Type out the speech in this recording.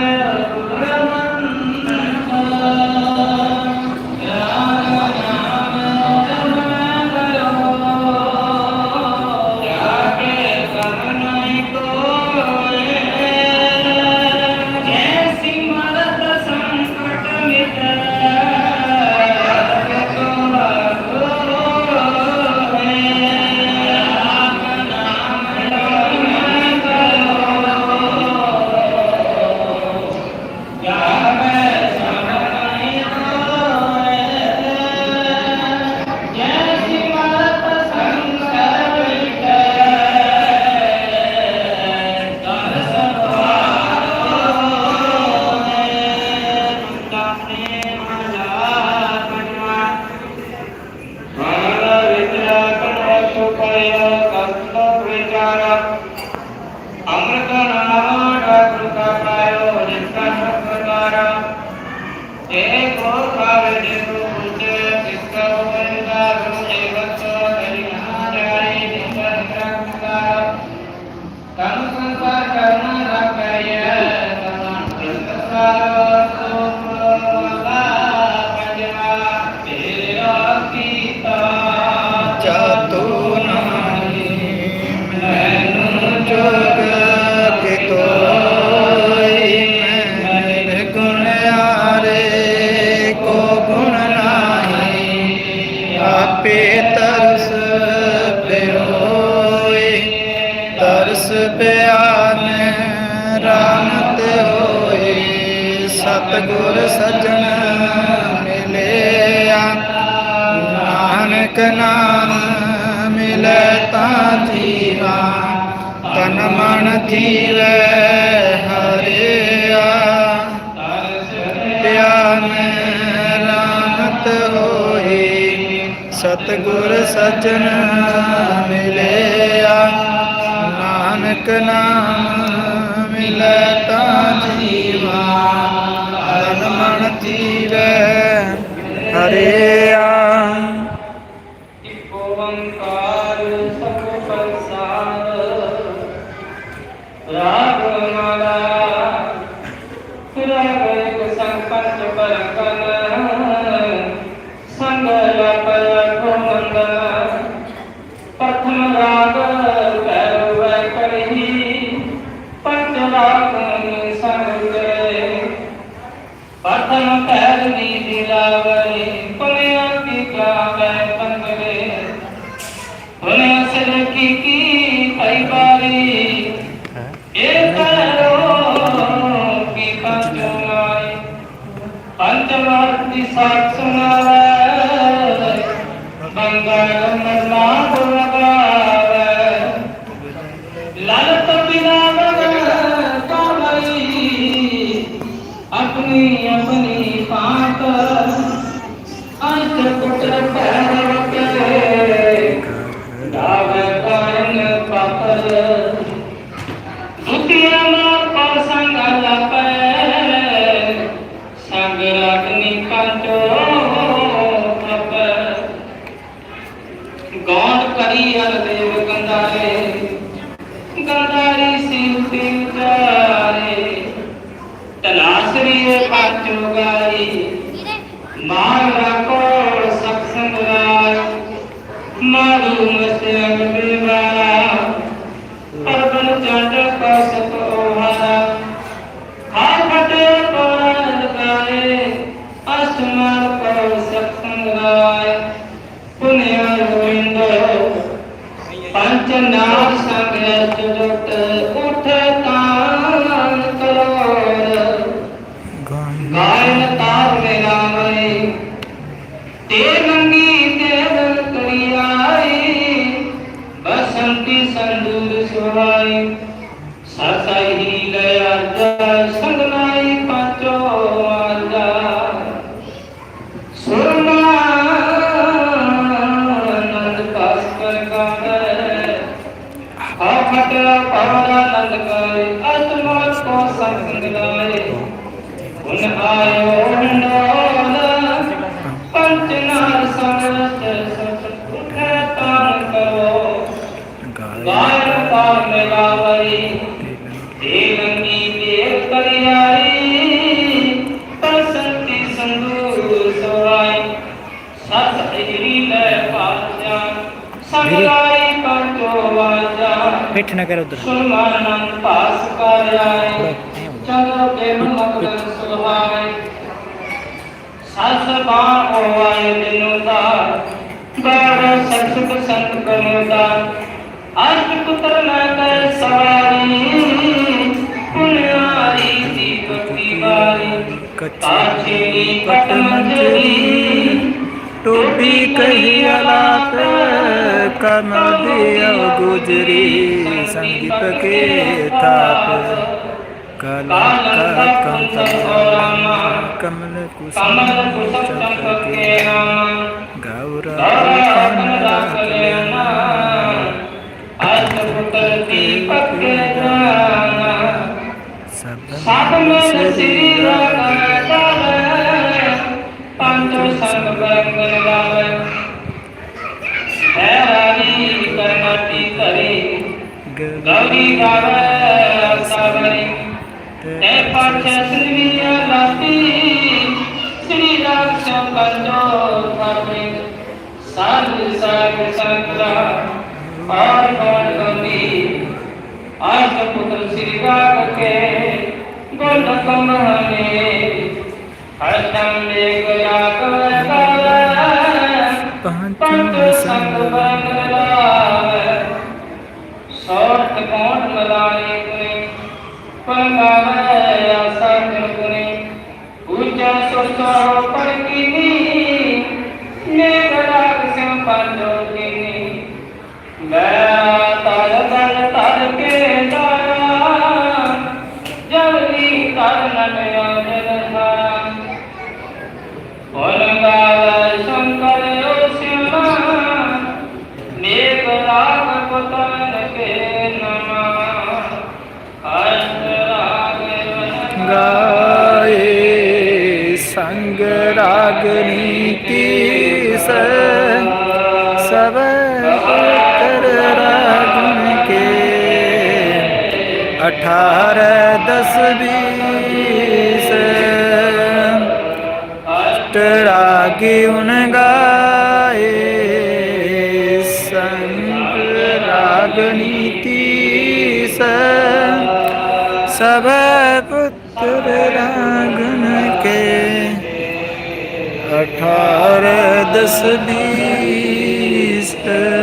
থাকবেন ਤਰਸ ਪਿਆਲੇ ਰਾਨਤ ਹੋਏ ਸਤਗੁਰ ਸਜਣ ਮਿਲਿਆ। ਨਾਨਕ ਨਾਮ ਮਿਲੇ ਤਾਂ ਧੀਰਾ ਤਨ ਮਨ ਧੀਰੇ ਹਰਿਆ। ਤਰਸ ਪਿਆਲੇ ਰਾਨਤ ਹੋਏ ਸਤਗੁਰ ਸਜਣ ਮਿਲਿਆ। ਨਾਨਕ ਪ੍ਰਥਮ ਪੈਰ ਨੀ ਦਿਲਾਵਰੇ ਪੁਨਿਆ ਕੀ ਕਾਵੇ ਪੰਗਰੇ ਪੁਨਿਆ ਸਿਰ ਕੀ ਕੀ ਪਈ ਬਾਰੀ ਇਹ ਕਰੋ ਕੀ ਪੰਚਮਾਈ ਪੰਚਮਾਰਤੀ ਸਾਖ ਸੁਣਾਵੇ ਬੰਗਲ ਮਰਨਾ ਬੁਲਾਵੇ ਆਪਣੀ ਆਪਣੀ ਪਾਤ ਅੰਤ ਪੁੱਤਰ ਪੈਰ ਕੇ ਦਾਵੇ ਕਾਰਨ ਪਾਤਰ ਦੁਖੀਆਂ ਨਾ ਪਾ ਸੰਗ ਲਾਪੈ। ਸੰਗ ਰਾਗਨੀ ਕਾਂਚੋ ਪ੍ਰਪੈ ਗੌਂਡ ਕਰੀ ਅਰ ਦੇਵ ਤਲਾਸਰੀਏ ਪਾਚੋ ਗਾਈ ਮਾਰ ਰਾਕੋ ਸਤਸੰਗ ਰਾਜ ਮਾਰੂ ਮਸਿਆ ਬੇਵਾਰਾ ਪਰਬਨ ਚੰਡ ਕਸਤ ਓਹਾਰਾ ਖਾਇ ਫਟੇ ਕੋਰਨ ਲਗਾਏ ਅਸਮਾਨ ਕੋ ਸਤਸੰਗ ਰਾਏ ਪੁਨਿਆ ਗੋਇੰਦ। ਪੰਚ ਨਾਮ ਸੰਗ ਜੁਟ ਸਸਾਈ ਲਿਆ ਜਾ ਸੰਗਨਾਈ ਪਾਚੋ ਆਜਾ ਸੁਰਮਾ ਨੰਦ ਪਾਸ ਕਰ ਗਾਵੇ ਆਫਟ ਪਾਰਾ ਨੰਦ ਕਰੇ ਆਤਮਾ ਕੋ ਸੰਗ ਲਾਏ ਉਨ ਆਇਓ ਪਿੱਠ ਨਾ ਕਰ ਉਧਰ ਸੁਰਮਾਨੰਦ ਪਾਸ ਕਰ ਆਏ ਚੰਦਰ ਕੇ ਮਗਨ ਸੁਹਾਏ ਸਸ ਬਾਣ ਹੋਵਾਏ ਦਿਨੋ ਦਾ ਬਾਰ ਸਖਤ ਸੰਤ ਕਨੋ ਦਾ ਅਸ਼ਟ ਪੁੱਤਰ ਨਾ ਕੈ ਸਵਾਰੀ ਪੁਨਿਆਰੀ ਦੀ ਪਤੀ ਵਾਰੀ ਕਾਛੀ ਪਟ ਮੰਜਰੀ ਟੋਪੀ ਕਹੀ ਅਲਾਪ ਕਨ ਦਿਓ ਗੁਜਰੀ ਸੰਗੀਤ ਕੇ ਥਾਪ ਕਲਾ ਕਾ ਕੰਤ ਕਮਲ ਕੁਸਮ ਕਮਲ ਕੁਸਮ ਗੌਰੀ ਗਾਵੇ ਸਾਵਰੀ। ਤੇ ਪਾਛੇ ਸ੍ਰੀ ਲਾਤੀ ਸ੍ਰੀ ਰਾਮ ਕੰਜੋ ਥਾਪੇ ਸਾਧ ਸਾਗ ਸੰਗਰਾ ਔਰ ਗੌਣ ਗੰਗੀ ਆਜ ਪੁੱਤਰ ਸ੍ਰੀ ਰਾਮ ਕੇ ਗੁਣ ਕਮਹਨੇ ਹਰਦਮ ਦੇ ਗਿਆ ਕਵੈ ਪੰਚ ਪੰਜ ਸੰਗ और कौन मलाने गुने पंगावे आशा कर गुने ऊंचा सोचो पर किनी ने गराग से पंडो किनी मैं रागनी की सवर रागन के। अठारह दस बीस्ट राग अठारह दस बीस है